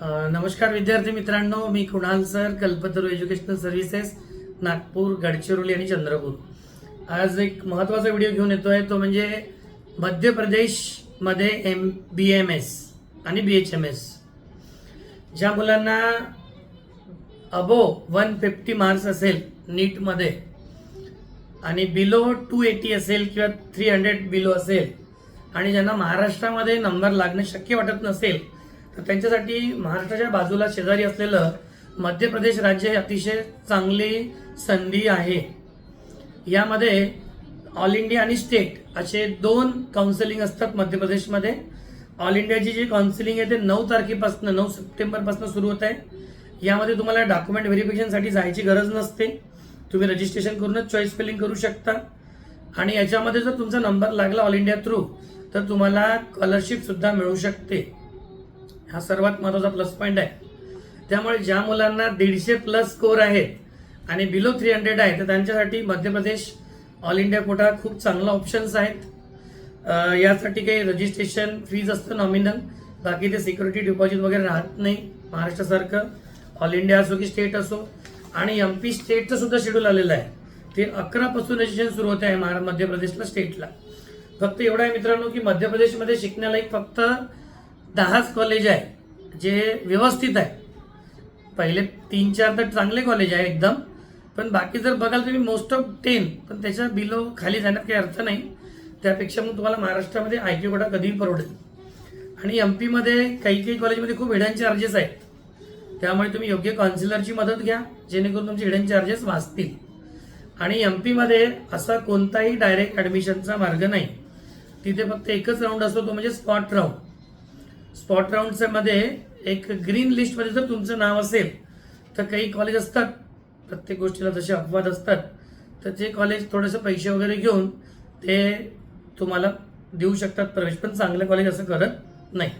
नमस्कार विद्यार्थी मित्रांनो मी Kunal sir Kalpataru educational services Nagpur Gadchiroli आणि चंद्रपूर. आज एक महत्त्वाचा व्हिडिओ घेऊन येतो आहे तो म्हणजे मध्य प्रदेशमध्ये एम बी एम एस आणि बी एच एम एस. ज्या मुलांना अबो वन फिफ्टी मार्क्स असेल नीटमध्ये आणि बिलो टू एटी असेल किंवा थ्री हंड्रेड बिलो असेल आणि ज्यांना महाराष्ट्रामध्ये नंबर लागणं शक्य वाटत नसेल तर त्यांच्यासाठी महाराष्ट्राच्या बाजूला शेजारी असलेलं मध्य प्रदेश राज्य हे अतिशय चांगली संधी आहे. यामध्ये ऑल इंडिया आणि स्टेट असे दोन काउन्सिलिंग असतात मध्य प्रदेशमध्ये ऑल इंडियाची जी काउन्सिलिंग आहे ते नऊ तारखेपासून नऊ सप्टेंबरपासून सुरू होत आहे. यामध्ये तुम्हाला डॉक्युमेंट व्हेरिफिकेशनसाठी जायची गरज नसते. तुम्ही रजिस्ट्रेशन करूनच चॉईस फिलिंग करू शकता. आणि याच्यामध्ये जर तुमचा नंबर लागला ऑल इंडिया थ्रू तर तुम्हाला स्कॉलरशिपसुद्धा मिळू शकते. हा सर्वात महत्त्वाचा प्लस पॉईंट आहे. त्यामुळे ज्या मुलांना दीडशे प्लस स्कोर आहेत आणि बिलो थ्री हंड्रेड आहे तर त्यांच्यासाठी Madhya Pradesh all India quota खूप चांगला ऑप्शन्स आहेत. यासाठी काही रजिस्ट्रेशन फीज असतं नॉमिनल बाकी ते सिक्युरिटी डिपॉझिट वगैरे राहत नाही. महाराष्ट्रासारखं ऑल इंडिया असो की स्टेट असो. आणि एम पी स्टेटचं सुद्धा शेड्यूल आलेलं आहे. ते अकरापासून रजिस्ट्रेशन सुरू होते आहे महा मध्य प्रदेशला स्टेटला फक्त एवढं आहे मित्रांनो की मध्य प्रदेशमध्ये शिकण्यालायक फक्त दहाच कॉलेज आहे जे व्यवस्थित आहे. पहिले तीन चार तर चांगले कॉलेज आहे एकदम पण बाकी जर बघाल तुम्ही मोस्ट ऑफ टेन पण त्याच्या बिलो खाली जाण्यात काही अर्थ नाही. त्यापेक्षा मग तुम्हाला महाराष्ट्रामध्ये आय टी कोटा कधीही परवडेल. आणि एम पीमध्ये काही काही कॉलेजमध्ये खूप हिडन चार्जेस आहेत. त्यामुळे तुम्ही योग्य काउन्सिलरची मदत घ्या जेणेकरून तुमचे हिडन चार्जेस वाचतील. आणि एम पीमध्ये असा कोणताही डायरेक्ट ॲडमिशनचा मार्ग नाही. तिथे फक्त एकच राऊंड असतो तो म्हणजे स्पॉट राऊंड स्पॉट राऊंडच्या मध्ये एक ग्रीन लिस्टमध्ये जर तुमचं नाव असेल तर काही कॉलेज असतात प्रत्येक गोष्टीला जसे अपवाद असतात तर ते कॉलेज थोडेसे पैसे वगैरे घेऊन ते तुम्हाला देऊ शकतात. प्रवेश पण चांगलं कॉलेज असं करत नाही.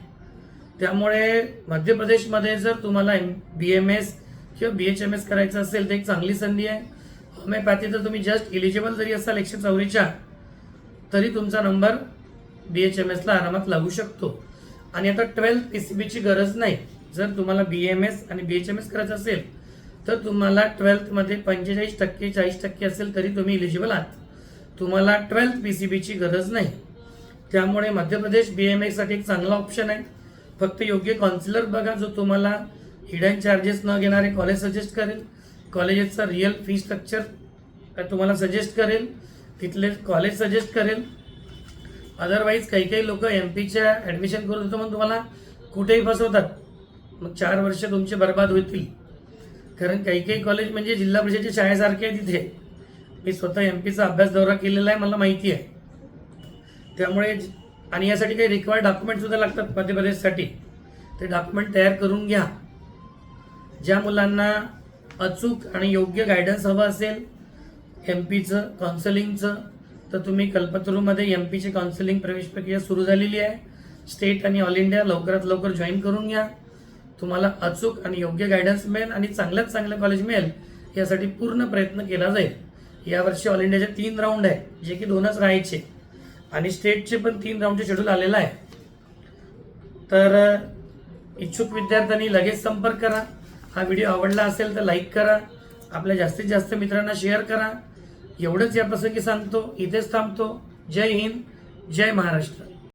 त्यामुळे मध्य प्रदेशमध्ये जर तुम्हाला एम बी एम एस किंवा बी एच एम एस करायचं असेल तर एक चांगली संधी आहे. होमिओपॅथी तर तुम्ही जस्ट इलिजिबल जरी असाल एकशे चौरीच्या तरी तुमचा नंबर बी एच एम एसला आरामात लागू शकतो. आणि आता ट्वेल्थ पी सी बीची गरज नाही. जर तुम्हाला बी एम एस आणि बी एच एम एस करायचं असेल तर तुम्हाला ट्वेल्थमध्ये पंचेचाळीस टक्के चाळीस टक्के असेल तरी तुम्ही इलिजिबल आहात. तुम्हाला ट्वेल्थ पी सी बीची गरज नाही. त्यामुळे मध्य प्रदेश बी एम एससाठी एक चांगला ऑप्शन आहे. फक्त योग्य काउन्सिलर बघा जो तुम्हाला हिडन चार्जेस न घेणारे कॉलेज सजेस्ट करेल. कॉलेजेसचा रिअल फी स्ट्रक्चर तुम्हाला सजेस्ट करेल. तिथले कॉलेज सजेस्ट करेल. अदरवाईज काही काही लोक एम पीच्या ॲडमिशन करून देतो मग तुम्हाला कुठेही फसवतात. मग चार वर्ष तुमचे बर्बाद होतील. कारण काही काही कॉलेज म्हणजे जिल्हा परिषदेच्या शाळेसारखे आहे तिथे मी स्वतः एम पीचा अभ्यास दौरा केलेला आहे मला माहिती आहे. त्यामुळे आणि यासाठी काही रिक्वायर्ड डॉक्युमेंटसुद्धा लागतात मध्य प्रदेशसाठी. ते डॉक्युमेंट तयार करून घ्या. ज्या मुलांना अचूक आणि योग्य गायडन्स हवं असेल एम पीचं काउन्सलिंगचं तर तुम्ही कल्पतरूमध्ये एम पीची काउन्सिलिंग प्रवेश प्रक्रिया सुरू झालेली आहे. स्टेट आणि ऑल इंडिया लवकरात लवकर जॉईन करून घ्या. तुम्हाला अचूक आणि योग्य गायडन्स मिळेल आणि चांगल्यात चांगलं कॉलेज मिळेल यासाठी पूर्ण प्रयत्न केला जाईल. यावर्षी ऑल इंडियाचे तीन राऊंड आहे जे की दोनच राहायचे. आणि स्टेटचे पण तीन राऊंडचे शेड्यूल आलेलं आहे. तर इच्छुक विद्यार्थ्यांनी लगेच संपर्क करा. हा व्हिडिओ आवडला असेल तर लाईक करा. आपल्या जास्तीत जास्त मित्रांना शेअर करा. एवढंच या प्रसंगी सांगतो इथेच थांबतो. जय हिंद जय महाराष्ट्र.